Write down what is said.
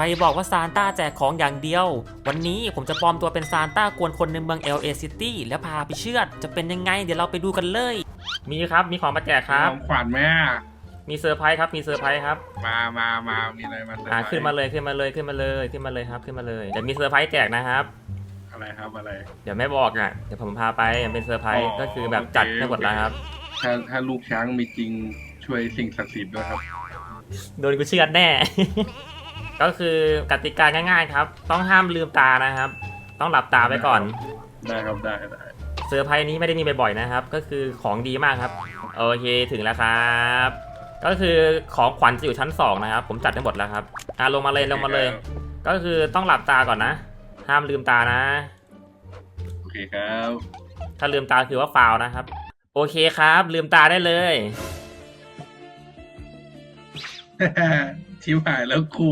รบอกว่าซานต้าแจกของอย่างเดียว วันนี้ผมจะปลอมตัวเป็นซานต้ากวนคนในเมือง LA City แล้วพาไปเชือด จะเป็นยังไง เดี๋ยวเราไปดูกันเลย มีครับ มีของมาแจกครับ ของขวัญแม่มีเซอร์ไพรส์ครับ มีเซอร์ไพรส์ครับมามามามีอะไรมาเซอร์อ่าไพรส์ขึ้นมาเลยขึ้นมาเลยขึ้นมาเลยขึ้นมาเลยครับขึ้นมาเลยเดี๋ยวมีเซอร์ไพรส์แจกนะครับ อะไรครับอะไร เดี๋ยวไม่บอกอะเดี๋ยวผมพาไปมันเป็นเซอร์ไพรส์อ๋อก็คือแบบจัดให้หมดแล้วครับ ถ้าถ้าลูกช้างมีจริงช่วยสิ่งศักดิ์สิทธิ์ด้วยครับ โดนกูเชือดแน่ ก็คือกติกาง่ายๆครับ ต้องห้ามลืมตานะครับ ต้องหลับตาไปก่อน ได้ครับได้ได้เซอร์ไพรส์นี้ไม่ได้มีบ่อยๆนะครับ ก็คือของดีมากครับ โอเคถึงแล้วครับ ก็คือของขวัญจะอยู่ชั้นสองนะครับ ผมจัดให้หมดแล้วครับอะลงมาเลยลงมาเลย ก็คือต้องหลับตาก่อนนะ ห้ามลืมตานะ โอเคครับ ถ้าลืมตาคือว่าฟาวล์นะครับ โอเคครับ ลืมตาได้เลยชิวหายแล้วครู